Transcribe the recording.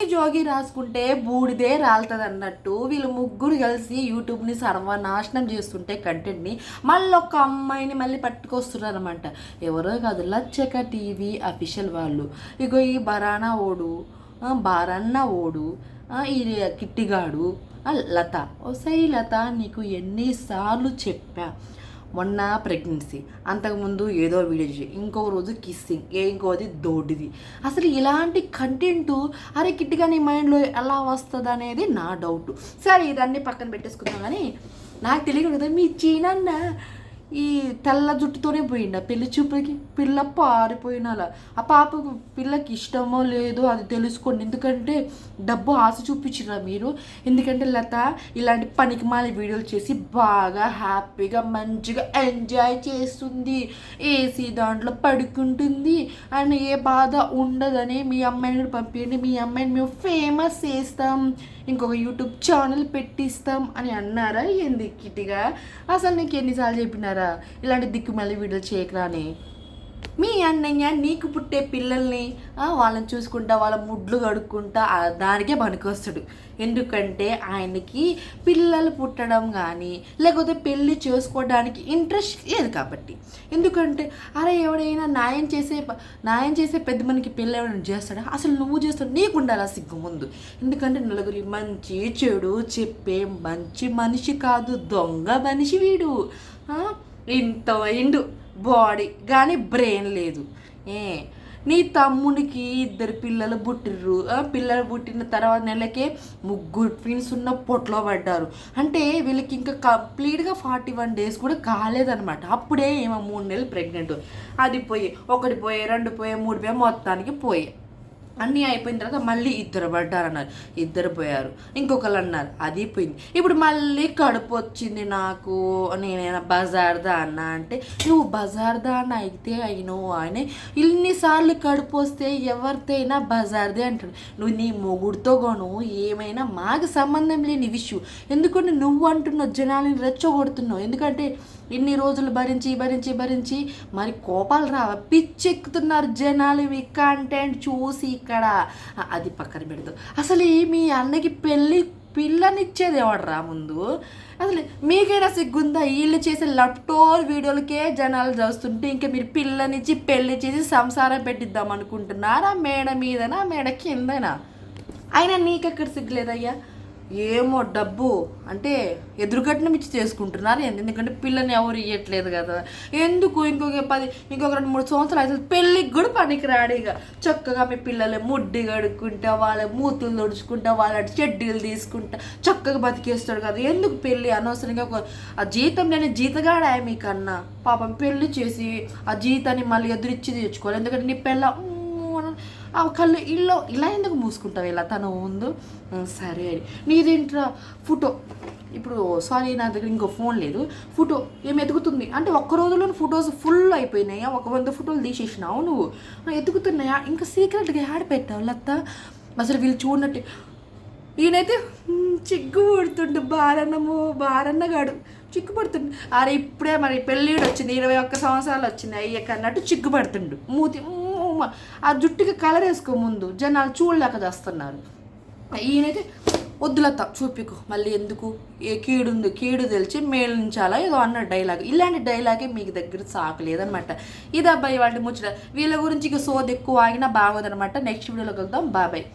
జోగి రాసుకుంటే బూడిదే రాలుతుంది అన్నట్టు వీళ్ళు ముగ్గురు కలిసి యూట్యూబ్ని సర్వనాశనం చేస్తుంటే కంటెంట్ని మళ్ళీ ఒక అమ్మాయిని మళ్ళీ పట్టుకొస్తున్నారు అనమాట ఎవరో కాదు లచ్చక టీవీ అఫీషియల్ వాళ్ళు. ఇగో ఈ బరానా ఓడు బారన్న ఓడు ఈ కిట్టిగాడు లత. ఓసై లత నీకు ఎన్నిసార్లు చెప్పా. మొన్న ప్రెగ్నెన్సీ అంతకుముందు ఏదో వీడియో చేసి ఇంకో రోజు కిస్సింగ్ ఏ ఇంకోది దోడిది. అసలు ఇలాంటి కంటెంట్ అరే కిట్టిగా నీ మైండ్లో ఎలా వస్తుంది అనేది నా డౌట్ సరే ఇదన్నీ పక్కన పెట్టేసుకుందాం కానీ నాకు తెలియదు కదా మీ చీనన్న. ఈ తెల్ల జుట్టుతోనే పోయిండ. పెళ్ళి చూపులకి పిల్ల పారిపోయిన అలా ఆ పాపకు పిల్లకి ఇష్టమో లేదో అది తెలుసుకోండి. ఎందుకంటే డబ్బు ఆశ చూపించిరా మీరు. ఎందుకంటే లత ఇలాంటి పనికిమాల వీడియోలు చేసి బాగా హ్యాపీగా మంచిగా ఎంజాయ్ చేస్తుంది. ఏసీ దాంట్లో పడుకుంటుంది. అండ్ ఏ బాధ ఉండదని మీ అమ్మాయిని కూడా పంపించండి మీ అమ్మాయిని మేము ఫేమస్ చేస్తాం. ఇంకొక యూట్యూబ్ ఛానల్ పెట్టిస్తాం అని అన్నారా ఏంది కిటిగా? అసలు నీకు ఎన్నిసార్లు చెప్పినారా? ఇలాంటి దిక్కుమల్లి వీడియోలు చేయకరా అని మీ అన్నయ్య నీకు పుట్టే పిల్లల్ని వాళ్ళని చూసుకుంటా వాళ్ళ ముడ్లు కడుక్కుంటా దానికే పనికొస్తాడు. ఎందుకంటే ఆయనకి పిల్లలు పుట్టడం కానీ లేకపోతే పెళ్ళి చేసుకోవడానికి ఇంట్రెస్ట్ లేదు కాబట్టి. ఎందుకంటే అరే ఎవడైనా న్యాయం చేసే న్యాయం చేసే పెద్ద మనకి పెళ్ళి ఎవరైనా చేస్తాడా? అసలు నువ్వు చేస్తావు నీకు ఉండాలి ఆ సిగ్గు ముందు. ఎందుకంటే నలుగురి మంచి చెడు చెప్పే మంచి మనిషి కాదు దొంగ మనిషి వీడు. ఇంత వైండు బాడీ కానీ బ్రెయిన్ లేదు. ఏ నీ తమ్మునికి ఇద్దరు పిల్లలు పుట్టిర్రు. పిల్లలు పుట్టిన తర్వాత నెలకే ముగ్గురు ట్విన్స్ ఉన్న పొట్లో పడ్డారు. అంటే వీళ్ళకి ఇంకా కంప్లీట్గా ఫార్టీ వన్ డేస్ కూడా కాలేదన్నమాట. అప్పుడే ఏమో మూడు నెలలు ప్రెగ్నెంట్ అది పోయి ఒకటి పోయి రెండు పోయి మూడు పోయి మొత్తానికి పోయి. అన్నీ అయిపోయిన తర్వాత మళ్ళీ ఇద్దరు పడ్డారు అన్నారు ఇద్దరు పోయారు. ఇంకొకరు అన్నారు అది పోయింది. ఇప్పుడు మళ్ళీ కడుపు వచ్చింది నాకు. నేనైనా బజార్దా అన్న అంటే నువ్వు బజార్దా అన్న అయితే అయినవు అని ఇన్నిసార్లు కడుపు వస్తే ఎవరితో బజార్దే అంటాడు. నువ్వు నీ మొగుడుతో గోను ఏమైనా మాకు సంబంధం లేని విషయం. ఎందుకంటే నువ్వు అంటున్నావు జనాలని రెచ్చగొడుతున్నావు. ఎందుకంటే ఇన్ని రోజులు భరించి భరించి భరించి మరి కోపాలు రావా. పిచ్చెక్కుతున్నారు జనాలు మీ కంటెంట్ చూసి ఇక్కడ. అది పక్కన పెడదు. అసలు ఈ మీ అన్నకి పెళ్ళి పిల్లనిచ్చేది ఎవడరా ముందు? అసలు మీకైనా సిగ్గుందా? వీళ్ళు చేసే లప్టోల్ వీడియోలకే జనాలు చూస్తుంటే ఇంకా మీరు పిల్లనిచ్చి పెళ్ళి చేసి సంసారం పెట్టిద్దాం అనుకుంటున్నారా మేడ మీదనా? మేడ కిందనా? అయినా నీకెక్కడ సిగ్గులేదయ్యా? ఏమో డబ్బు అంటే ఎదురుకట్నం ఇచ్చి చేసుకుంటున్నారు ఎందుకంటే పిల్లని ఎవరు ఇవ్వట్లేదు కదా. ఎందుకు ఇంకొక పది ఇంకొక రెండు మూడు సంవత్సరాలు అయితే పెళ్ళికి కూడా పనికిరాడు ఇక. చక్కగా మీ పిల్లలు ముడ్డి కడుక్కుంటా వాళ్ళ మూతులు తుడుచుకుంటా వాళ్ళ చెడ్డీలు తీసుకుంటా చక్కగా బతికేస్తాడు కదా. ఎందుకు పెళ్ళి? అనవసరంగా ఆ జీతం నేను జీతగాడా మీకన్నా. పాపం పెళ్ళి చేసి ఆ జీతాన్ని మళ్ళీ ఎదురిచ్చి తెచ్చుకోవాలి ఎందుకంటే నీ పిల్ల ఆ కళ్ళు ఇల్లు ఇలా ఎందుకు మూసుకుంటావు? ఇలా తను ముందు? సరే అని. నీదేంట్రా? ఫోటో. ఇప్పుడు సారీ నా దగ్గర ఇంకో ఫోన్ లేదు. ఫోటో ఏం ఎదుగుతుంది? అంటే ఒక్క రోజులో ఫొటోస్ ఫుల్ అయిపోయినాయా? ఒక వంద ఫోటోలు తీసేసినావు నువ్వు? ఆ, ఎదుగుతున్నాయా? ఇంకా సీక్రెట్గా యాడ్ పెట్టావు లత్త అసలు వీళ్ళు చూడనట్టు. ఈయనైతే చిగ్గు పడుతుండు బారన్నము బారన్నగాడు చిగ్గు పడుతుండు. అరే ఇప్పుడే మరి పెళ్ళిడు వచ్చింది. ఇరవై ఒక్క సంవత్సరాలు వచ్చింది. అయ్యక అన్నట్టు చిగ్గు పడుతుండు. మూతి ఆ జుట్టుకి కలర్ వేసుకో ముందు. జనాలు చూడలేక చేస్తున్నారు. ఈయనైతే వద్దులత చూపికు. మళ్ళీ ఎందుకు? ఏ కీడు ఉంది కీడు తెలిసి మేలించాలా ఏదో అన్న డైలాగ్. ఇలాంటి డైలాగే మీకు దగ్గర సాకు లేదనమాట ఇది అబ్బాయి వాటి ముచ్చట. వీళ్ళ గురించి ఇక సోది ఎక్కువ ఆగినా బాగోదనమాట నెక్స్ట్ వీడియోలో కలుద్దాం. బాబాయ్